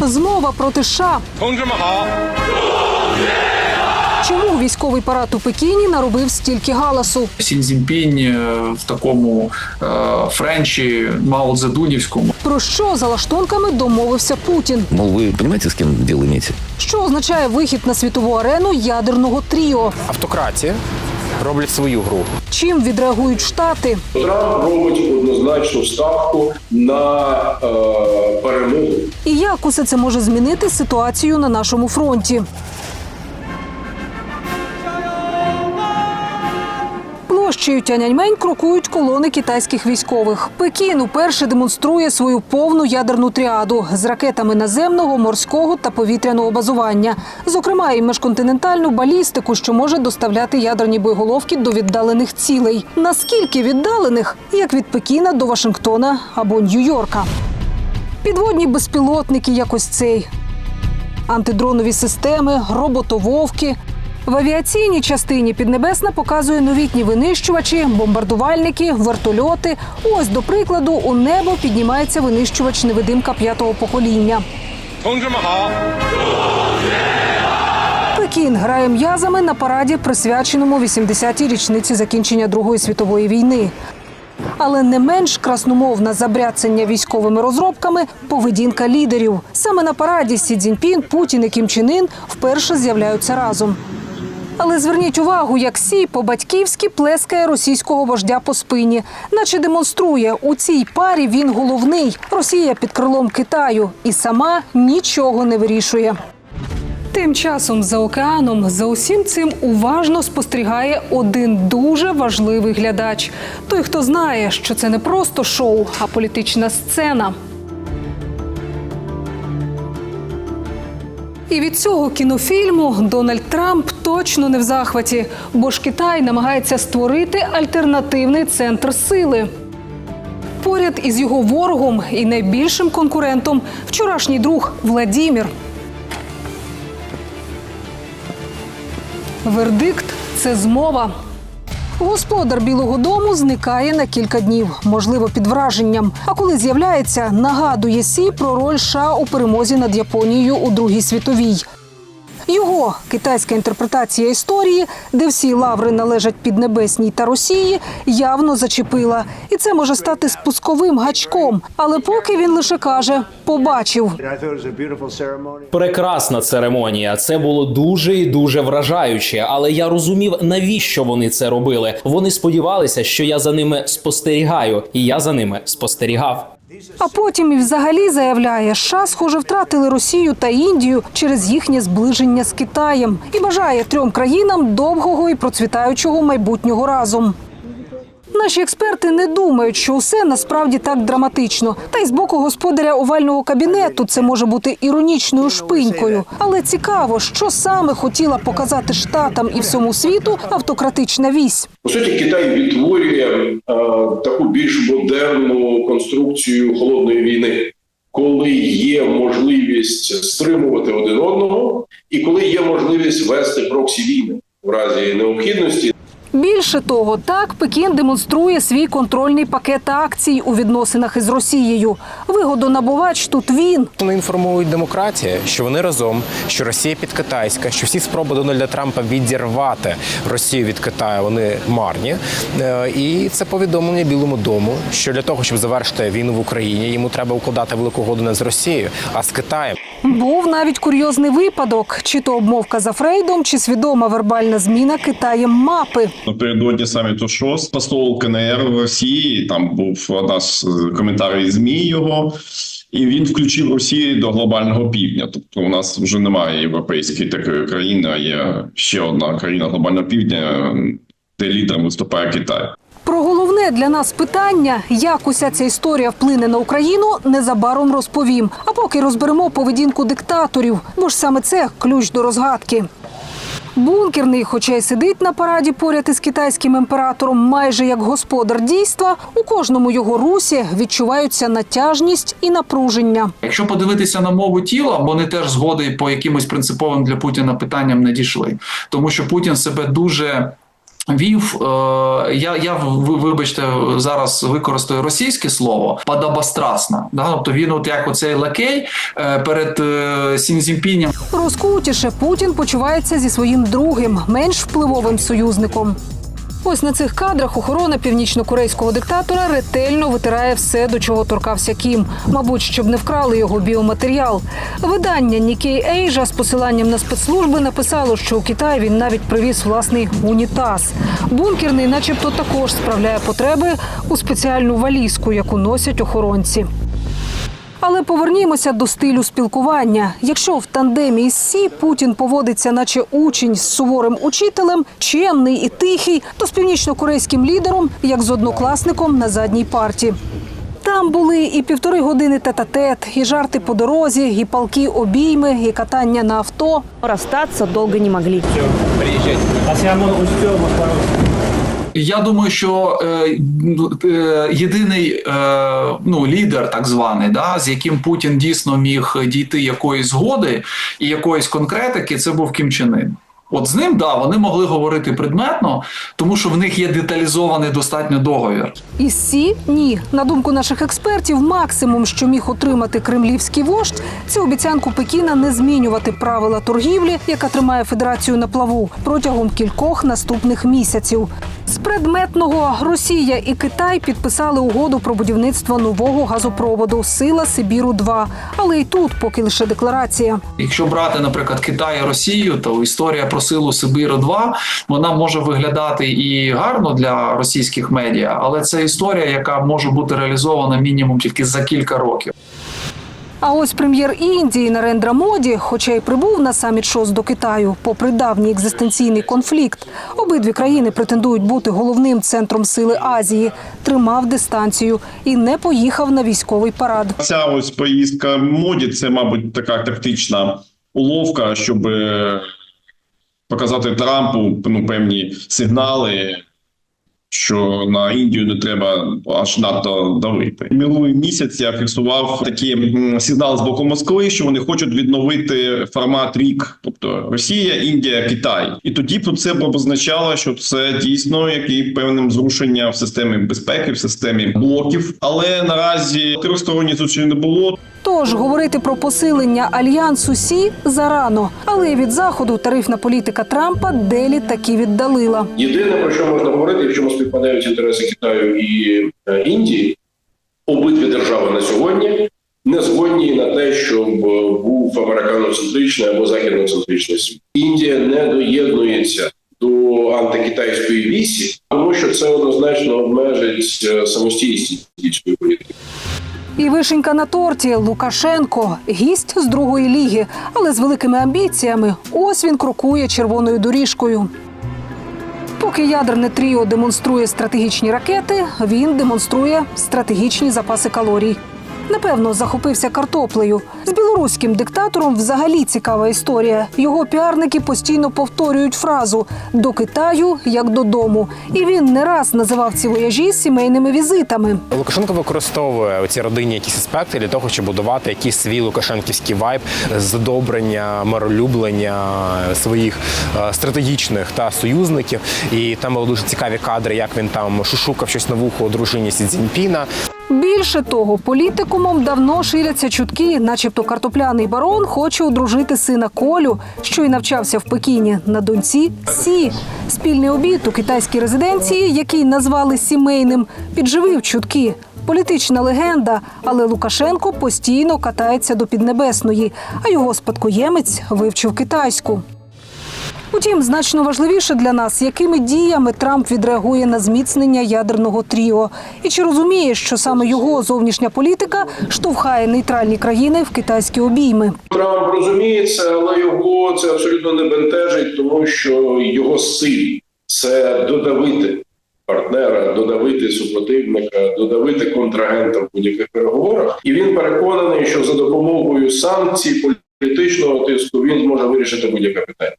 змова проти США. Чому військовий парад у Пекіні наробив стільки галасу? Сінзімпінь е, в такому е, френчі малодзедунівському. Про що за лаштунками домовився Путін? Мол, ви розумієте, з ким діло імеєте? Що означає вихід на світову арену ядерного тріо? Автократія роблять свою гру. Чим відреагують штати? Трамп робить однозначну ставку на е, перемогу. І як усе це може змінити ситуацію на нашому фронті? Площею Тяньаньмень крокують колони китайських військових. Пекін уперше демонструє свою повну ядерну тріаду з ракетами наземного, морського та повітряного базування, зокрема і міжконтинентальну балістику, що може доставляти ядерні боєголовки до віддалених цілей. Наскільки віддалених, як від Пекіна до Вашингтона або Нью-Йорка? Підводні безпілотники, як ось цей, антидронові системи, роботововки. В авіаційній частині Піднебесна показує новітні винищувачі, бомбардувальники, вертольоти. Ось, до прикладу, у небо піднімається винищувач невидимка п'ятого покоління. Пекін грає м'язами на параді, присвяченому 80-й річниці закінчення Другої світової війни. Але не менш красномовна забряцання військовими розробками поведінка лідерів. Саме на параді Сі Цзіньпін, Путін і Кім Чен Ін вперше з'являються разом. Але зверніть увагу, як Сі по-батьківськи плескає російського вождя по спині, наче демонструє, у цій парі він головний. Росія під крилом Китаю і сама нічого не вирішує. Тим часом за океаном за усім цим уважно спостерігає один дуже важливий глядач. Той, хто знає, що це не просто шоу, а політична сцена. І від цього кінофільму Дональд Трамп точно не в захваті, бо ж Китай намагається створити альтернативний центр сили. Поряд із його ворогом і найбільшим конкурентом вчорашній друг Владімір. Вердикт це змова. Господар Білого Дому зникає на кілька днів, можливо, під враженням. А коли з'являється, нагадує Сі про роль США у перемозі над Японією у Другій світовій. Його китайська інтерпретація історії, де всі лаври належать Піднебесній та Росії, явно зачепила. І це може стати спусковим гачком. Але поки він лише каже побачив. Прекрасна церемонія. Це було дуже і дуже вражаюче. Але я розумів, навіщо вони це робили. Вони сподівалися, що я за ними спостерігаю, і я за ними спостерігав. А потім і взагалі заявляє, США, схоже, втратили Росію та Індію через їхнє зближення з Китаєм і бажає трьом країнам довгого і процвітаючого майбутнього разом. Наші експерти не думають, що усе насправді так драматично. Та й з боку господаря овального кабінету це може бути іронічною шпинькою. Але цікаво, що саме хотіла показати штатам і всьому світу автократична вісь. По суті, Китай відтворює е, таку більш модерну конструкцію холодної війни, коли є можливість стримувати один одного, і коли є можливість вести проксі війни в разі необхідності. Більше того, так Пекін демонструє свій контрольний пакет акцій у відносинах із Росією. Вигодонабувач тут він. Вони інформують демократія, що вони разом, що Росія підкитайська, що всі спроби Дональда Трампа відірвати Росію від Китаю вони марні. Е, І це повідомлення Білому дому, що для того, щоб завершити війну в Україні, йому треба укладати велику угоду не з Росією, а з Китаєм. Був навіть курйозний випадок: чи то обмовка за Фрейдом, чи свідома вербальна зміна Китаєм мапи. Напередодні саміту ШОС посол КНР в Росії. Там був одна з коментарів ЗМІ його. І він включив Росію до глобального півдня. Тобто, у нас вже немає європейської такої країни, а є ще одна країна глобального півдня, де лідером виступає Китай. Про головне для нас питання, як уся ця історія вплине на Україну, незабаром розповім. А поки розберемо поведінку диктаторів, бо ж саме це ключ до розгадки. Бункерний, хоча й сидить на параді поряд із китайським імператором, майже як господар дійства, у кожному його русі відчуваються натяжність і напруження. Якщо подивитися на мову тіла, вони теж згоди по якимось принциповим для Путіна питанням не дійшли, тому що Путін себе дуже Вів, е, я, я ви- вибачте, зараз використаю російське слово падабастрасна. Да? Тобто він, от як оцей лакей е, перед е, Сінзімпінем Розкутіше Путін почувається зі своїм другим, менш впливовим союзником. Ось на цих кадрах охорона північно-корейського диктатора ретельно витирає все, до чого торкався Кім. Мабуть, щоб не вкрали його біоматеріал. Видання Nikkei Asia з посиланням на спецслужби написало, що у Китай він навіть привіз власний унітаз. Бункерний, начебто, також справляє потреби у спеціальну валізку, яку носять охоронці. Але повернімося до стилю спілкування. Якщо в тандемі із Сі Путін поводиться, наче учень з суворим учителем, чемний і тихий, то з північно-корейським лідером, як з однокласником на задній парті. Там були і півтори години тет-а-тет, і жарти по дорозі, і палки обійми, і катання на авто. Расстаться долго не могли. Я думаю, що е, ну, е, єдиний е, ну, лідер, так званий, да, з яким Путін дійсно міг дійти якоїсь згоди і якоїсь конкретики, це був Кім Чен Ын. От з ним да вони могли говорити предметно, тому що в них є деталізований достатньо договір. Із Сі ні. На думку наших експертів, максимум, що міг отримати кремлівський вождь, це обіцянку Пекіна не змінювати правила торгівлі, яка тримає федерацію на плаву протягом кількох наступних місяців. З предметного Росія і Китай підписали угоду про будівництво нового газопроводу Сила Сибіру 2 Але й тут поки лише декларація. Якщо брати, наприклад, Китай і Росію, то історія про силу Сибіру 2 вона може виглядати і гарно для російських медіа, але це історія, яка може бути реалізована мінімум тільки за кілька років. А ось прем'єр Індії Нарендра Моді, хоча й прибув на саміт ШОС до Китаю, попри давній екзистенційний конфлікт, обидві країни претендують бути головним центром сили Азії, тримав дистанцію і не поїхав на військовий парад. Ця ось поїздка моді це, мабуть, така тактична уловка, щоб е, показати Трампу ну, певні сигнали, що на Індію не треба аж надто давити. Минулий місяць я фіксував такі м, сигнали з боку Москви, що вони хочуть відновити формат рік, тобто Росія, Індія, Китай. І тоді б це б означало, що це дійсно який певним зрушення в системі безпеки, в системі блоків. Але наразі тристоронні зустрічі не було. Тож говорити про посилення альянсу Сі зарано, але від заходу тарифна політика Трампа Делі таки віддалила. Єдине про що можна говорити, в чому співпадають інтереси Китаю і е, Індії, обидві держави на сьогодні не згодні на те, щоб е, був американоцентричний або західноцентричний світ. Індія не доєднується до антикитайської вісі, тому що це однозначно обмежить е, самостійність індійської політики. І вишенька на торті Лукашенко, гість з другої ліги, але з великими амбіціями. Ось він крокує червоною доріжкою. Поки ядерне тріо демонструє стратегічні ракети, він демонструє стратегічні запаси калорій. Напевно, захопився картоплею. З білоруським диктатором взагалі цікава історія. Його піарники постійно повторюють фразу до Китаю як додому. І він не раз називав ці вояжі сімейними візитами. Лукашенко використовує ці родинні якісь аспекти для того, щоб будувати якийсь свій лукашенківський вайб, задобрення, миролюблення своїх е, стратегічних та союзників. І там були дуже цікаві кадри, як він там шушукав щось на вухо у дружині Сі Цзіньпіна. Більше того, політикумом давно ширяться чутки, начебто картопляний барон хоче одружити сина Колю, що й навчався в Пекіні на доньці Сі. Спільний обід у китайській резиденції, який назвали сімейним, підживив чутки. Політична легенда, але Лукашенко постійно катається до Піднебесної, а його спадкоємець вивчив китайську. Утім, значно важливіше для нас, якими діями Трамп відреагує на зміцнення ядерного тріо, і чи розуміє, що саме його зовнішня політика штовхає нейтральні країни в китайські обійми. Трамп розуміє це, але його це абсолютно не бентежить, тому що його стиль це додавити партнера, додавити супротивника, додавити контрагента в будь-яких переговорах. І він переконаний, що за допомогою санкцій політичного тиску він зможе вирішити будь-яке питання.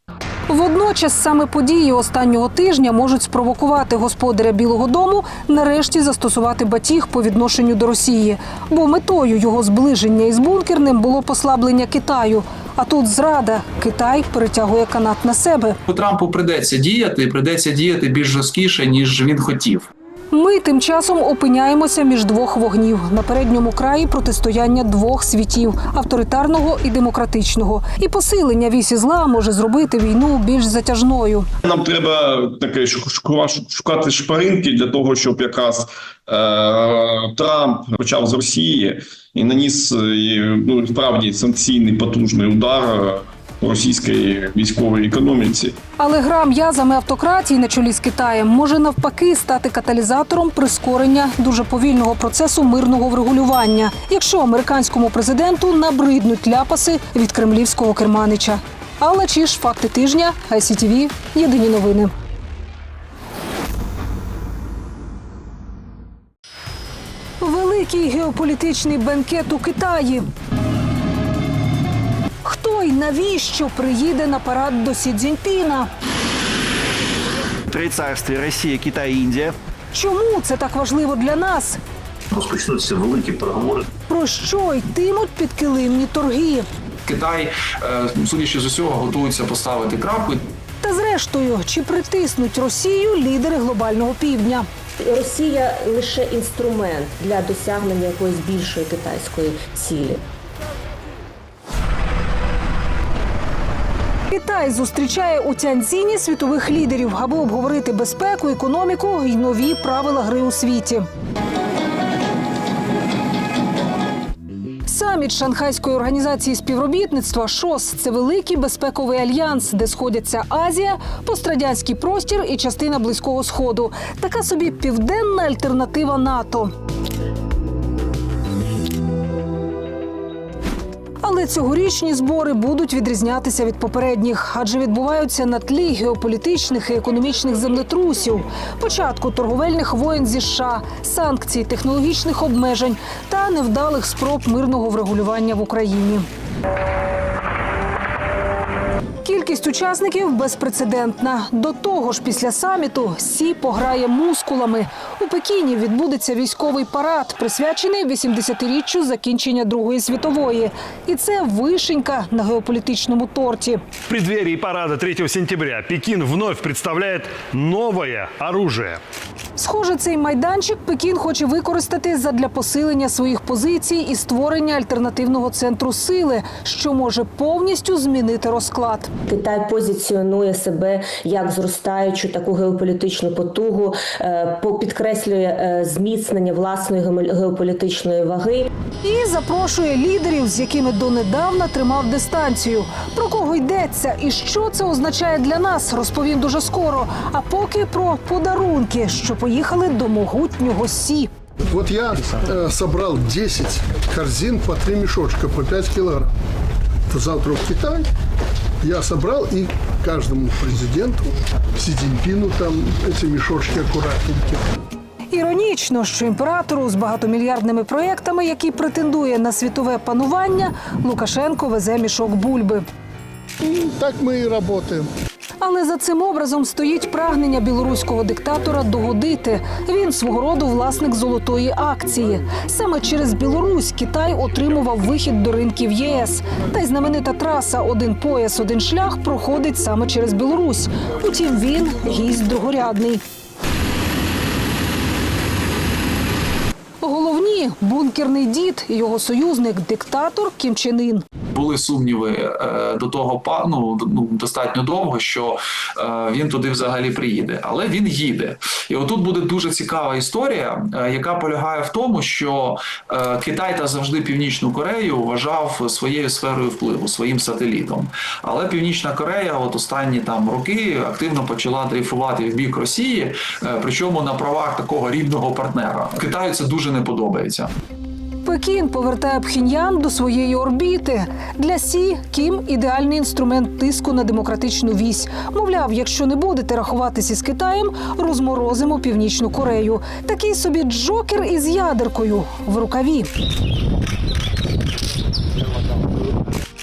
Водночас саме події останнього тижня можуть спровокувати господаря Білого Дому нарешті застосувати батіг по відношенню до Росії, бо метою його зближення із бункерним було послаблення Китаю. А тут зрада. Китай перетягує канат на себе. Трампу придеться діяти, придеться діяти більш жорсткіше, ніж він хотів. Ми тим часом опиняємося між двох вогнів на передньому краї протистояння двох світів авторитарного і демократичного. І посилення вісі зла може зробити війну більш затяжною. Нам треба таке шукати шпаринки для того, щоб якраз е, Трамп почав з Росії і наніс е, ну справді санкційний потужний удар російській військовій економіці. Але гра м'язами автократії на чолі з Китаєм може навпаки стати каталізатором прискорення дуже повільного процесу мирного врегулювання, якщо американському президенту набриднуть ляпаси від кремлівського керманича. Алла Чіш, факти тижня, ICTV, єдині новини. Великий геополітичний бенкет у Китаї. Хто й навіщо приїде на парад до Сі Цзіньпіна? Три царстві Росія, Китай, Індія. Чому це так важливо для нас? Розпочнуться великі переговори. Про що йтимуть підкилимні торги? Китай, е, судячи з усього, готується поставити крапку. Та зрештою, чи притиснуть Росію лідери глобального півдня? Росія лише інструмент для досягнення якоїсь більшої китайської цілі. Китай зустрічає у Тяньцзіні світових лідерів, аби обговорити безпеку, економіку і нові правила гри у світі. Саміт Шанхайської організації співробітництва ШОС це великий безпековий альянс, де сходяться Азія, пострадянський простір і частина Близького Сходу. Така собі південна альтернатива НАТО. Але цьогорічні збори будуть відрізнятися від попередніх, адже відбуваються на тлі геополітичних і економічних землетрусів, початку торговельних воєн зі США, санкцій, технологічних обмежень та невдалих спроб мирного врегулювання в Україні. Кількість учасників безпрецедентна. До того ж, після саміту Сі пограє мускулами. У Пекіні відбудеться військовий парад, присвячений 80-річчю закінчення Другої світової. І це вишенька на геополітичному торті. В преддверии парада 3 сентября Пекин вновь представляет новое оружие. Схоже, цей майданчик Пекін хоче використати задля посилення своїх позицій і створення альтернативного центру сили, що може повністю змінити розклад. Китай позиціонує себе як зростаючу таку геополітичну потугу, е, підкреслює е, зміцнення власної геополітичної ваги. І запрошує лідерів, з якими донедавна тримав дистанцію. Про кого йдеться і що це означає для нас, розповім дуже скоро. А поки про подарунки, що поїхали до могутнього сі. Вот я э, собрал 10 корзин по 3 мешочка по 5 килограмм. То завтра в Китай я собрал и каждому президенту, Си Цзиньпину там эти мешочки аккуратненькие. Іронічно, що імператору з багатомільярдними проєктами, який претендує на світове панування, Лукашенко везе мішок бульби. И так мы и работаем. Але за цим образом стоїть прагнення білоруського диктатора догодити. Він свого роду власник золотої акції. Саме через Білорусь Китай отримував вихід до ринків ЄС. Та й знаменита траса Один пояс, один шлях проходить саме через Білорусь. Утім, він гість другорядний. Головні бункерний дід і його союзник диктатор Кім Чен Ін. Були сумніви е, до того па- ну, достатньо довго, що е, він туди взагалі приїде, але він їде. І отут буде дуже цікава історія, е, яка полягає в тому, що Китай та завжди Північну Корею вважав своєю сферою впливу, своїм сателітом. Але Північна Корея, от останні там роки, активно почала дрейфувати в бік Росії, причому на правах такого рівного партнера. Китаю це дуже не подобається. Пекін повертає Пхіньян до своєї орбіти. Для Сі Кім ідеальний інструмент тиску на демократичну вісь. Мовляв, якщо не будете рахуватися з Китаєм, розморозимо північну Корею. Такий собі джокер із ядеркою в рукаві.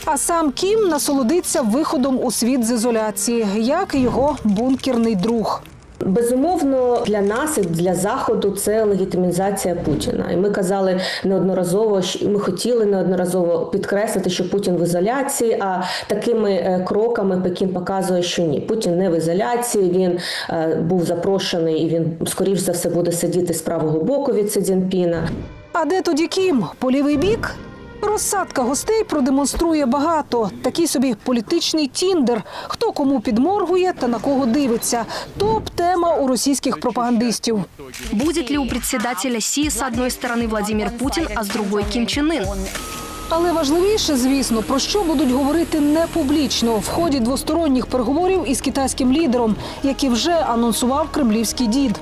А сам Кім насолодиться виходом у світ з ізоляції, як і його бункерний друг. Безумовно, для нас і для заходу це легітимізація Путіна. І ми казали неодноразово, ми хотіли неодноразово підкреслити, що Путін в ізоляції. А такими е, кроками Пекін показує, що ні, Путін не в ізоляції. Він е, був запрошений і він скоріш за все буде сидіти з правого боку від Цзіньпіна. А де тоді Кім? По лівий бік? Розсадка гостей продемонструє багато. Такий собі політичний тіндер. Хто кому підморгує та на кого дивиться. Топ-тема у російських пропагандистів. Будет ли у председателя Си с одной стороны Владимир Путин, а с другой Ким Чен Ын? Але важливіше, звісно, про що будуть говорити не публічно в ході двосторонніх переговорів із китайським лідером, які вже анонсував кремлівський дід.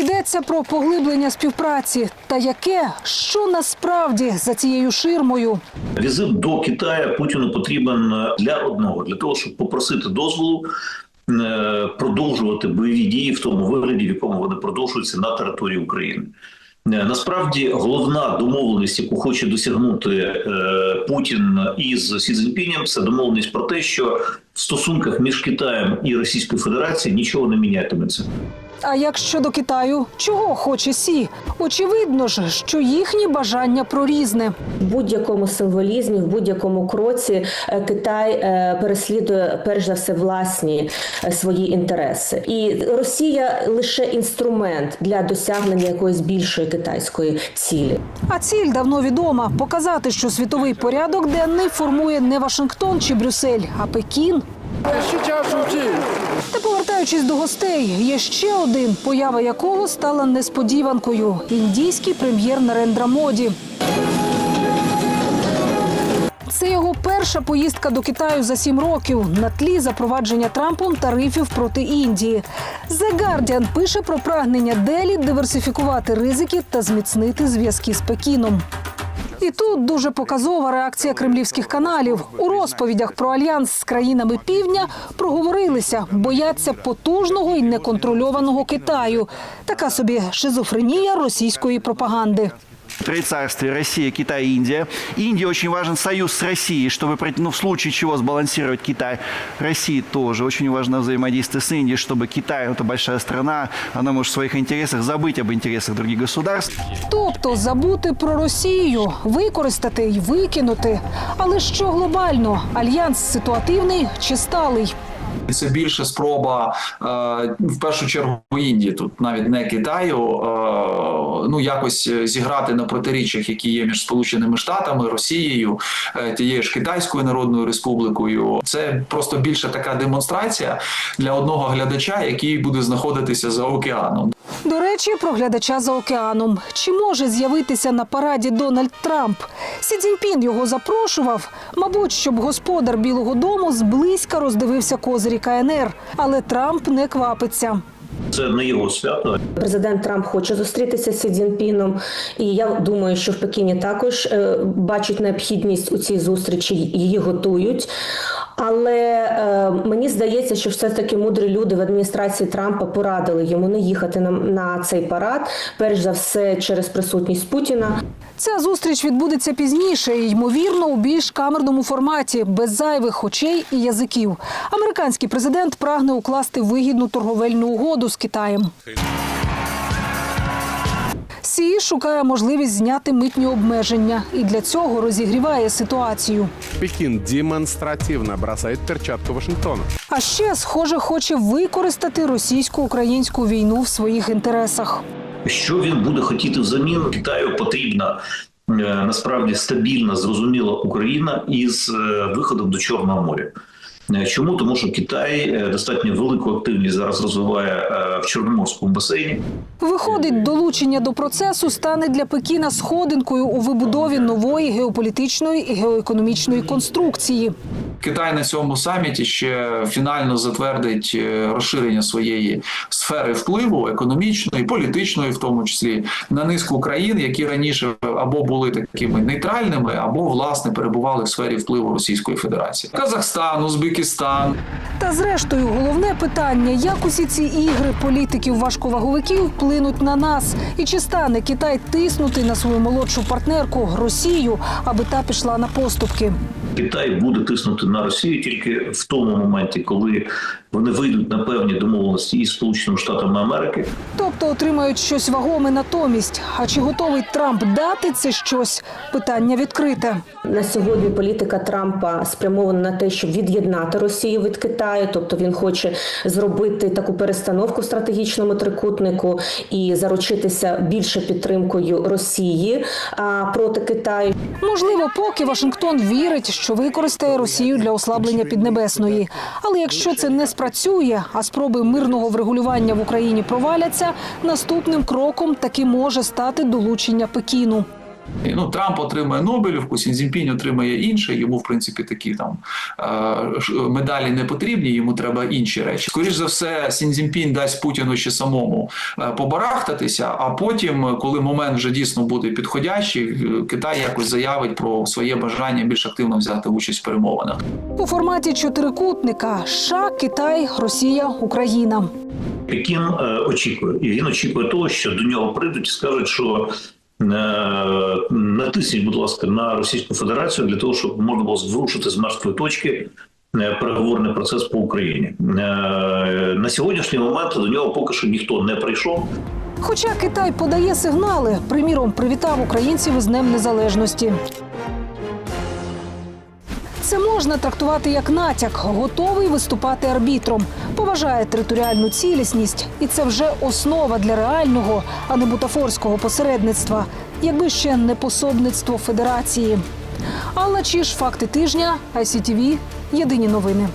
Йдеться про поглиблення співпраці. Та яке, що насправді за цією ширмою? Візит до Китаю Путіну потрібен для одного для того, щоб попросити дозволу е, продовжувати бойові дії в тому вигляді, в якому вони продовжуються на території України. Е, Насправді головна домовленість, яку хоче досягнути е, Путін із Сі Цзіньпінем, це домовленість про те, що в стосунках між Китаєм і Російською Федерацією нічого не мінятиметься. А як щодо Китаю, чого хоче Сі? Очевидно ж, що їхні бажання прорізне. В будь-якому символізмі, в будь-якому кроці е, Китай е, переслідує перш за все власні е, свої інтереси, і Росія лише інструмент для досягнення якоїсь більшої китайської цілі. А ціль давно відома показати, що світовий порядок денний формує не Вашингтон чи Брюссель, а Пекін. Та повертаючись до гостей, є ще один, поява якого стала несподіванкою: індійський прем'єр Нарендра Моді. Це його перша поїздка до Китаю за сім років на тлі запровадження Трампом тарифів проти Індії. The Guardian пише про прагнення Делі диверсифікувати ризики та зміцнити зв'язки з Пекіном. І тут дуже показова реакція кремлівських каналів. У розповідях про альянс з країнами півдня проговорилися, бояться потужного і неконтрольованого Китаю. Така собі шизофренія російської пропаганди Троецарствие Россия, Китай, Индия. Индии очень важен союз с Россией, чтобы ну, в случае чего сбалансировать Китай. России тоже очень важно взаимодействие с Индией, чтобы Китай, это большая страна, она может в своих интересах забыть об интересах других государств. Тобто забути про Росію, використати й викинути. Але що глобально? Альянс ситуативний чи сталий? Це більше спроба е, в першу чергу Індії, тут навіть не Китаю, е, ну якось зіграти на протиріччях, які є між Сполученими Штатами, Росією, е, тією ж Китайською Народною Республікою. Це просто більше така демонстрація для одного глядача, який буде знаходитися за океаном. До речі, про глядача за океаном. Чи може з'явитися на параді Дональд Трамп? Сі Цзіньпін його запрошував. Мабуть, щоб господар Білого Дому зблизька роздивився козирі КНР. Але Трамп не квапиться. Це не його свято. Президент Трамп хоче зустрітися з Сі Цзіньпіном, і я думаю, що в Пекіні також е, бачать необхідність у цій зустрічі, її готують. Але е, мені здається, що все таки мудрі люди в адміністрації Трампа порадили йому не їхати на, на цей парад, перш за все через присутність Путіна. Ця зустріч відбудеться пізніше, і, ймовірно, у більш камерному форматі, без зайвих очей і язиків. Американський президент прагне укласти вигідну торговельну угоду з Китаєм. Сі шукає можливість зняти митні обмеження і для цього розігріває ситуацію. Пекин демонстративно бросает перчатку Вашингтону. А ще, схоже, хоче використати російсько-українську війну в своїх інтересах. Що він буде хотіти взамін? Китаю потрібна е, насправді стабільна, зрозуміла Україна із е, виходом до Чорного моря. Е, Чому тому, що Китай е, достатньо велику активність зараз розвиває е, в Чорноморському басейні. Виходить, долучення до процесу стане для Пекіна сходинкою у вибудові нової геополітичної і геоекономічної конструкції. Китай на цьому саміті ще фінально затвердить розширення своєї сфери впливу економічної, політичної, в тому числі на низку країн, які раніше або були такими нейтральними, або власне перебували в сфері впливу Російської Федерації. Казахстан, Узбекистан, Та зрештою, головне питання: як усі ці ігри політиків-важковаговиків вплинуть на нас, і чи стане Китай тиснути на свою молодшу партнерку Росію, аби та пішла на поступки? Китай буде тиснути на Росію тільки в тому моменті, коли вони вийдуть на певні домовленості із Сполученими Штатами Америки. Тобто отримають щось вагоме натомість. А чи готовий Трамп дати це щось? Питання відкрите. На сьогодні політика Трампа спрямована на те, щоб від'єднати Росію від Китаю, тобто він хоче зробити таку перестановку в стратегічному трикутнику і заручитися більше підтримкою Росії а, проти Китаю. Можливо, поки Вашингтон вірить, що використає Росію для ослаблення Піднебесної. Але якщо це не спрацює, а спроби мирного врегулювання в Україні проваляться, наступним кроком таки може стати долучення Пекіну. Ну, Трамп отримає Нобелівку, Сінзінпінь отримає інше. Йому, в принципі, такі там е, медалі не потрібні, йому треба інші речі. Скоріш за все, Сінзінпінь дасть Путіну ще самому е, побарахтатися, а потім, коли момент вже дійсно буде підходящий, е, Китай якось заявить про своє бажання більш активно взяти участь в перемовинах. У форматі чотирикутника США, Китай, Росія, Україна. Пекін е, очікує, і він очікує того, що до нього прийдуть і скажуть, що натисніть, будь ласка, на Російську Федерацію для того, щоб можна було зрушити з мертвої точки е, переговорний процес по Україні. Е, на сьогоднішній момент до нього поки що ніхто не прийшов. Хоча Китай подає сигнали, приміром, привітав українців із Днем Незалежності. Це можна трактувати як натяк, готовий виступати арбітром, поважає територіальну цілісність, і це вже основа для реального, а не бутафорського посередництва, якби ще не пособництво федерації. Алла Чіш, факти тижня, ICTV, єдині новини.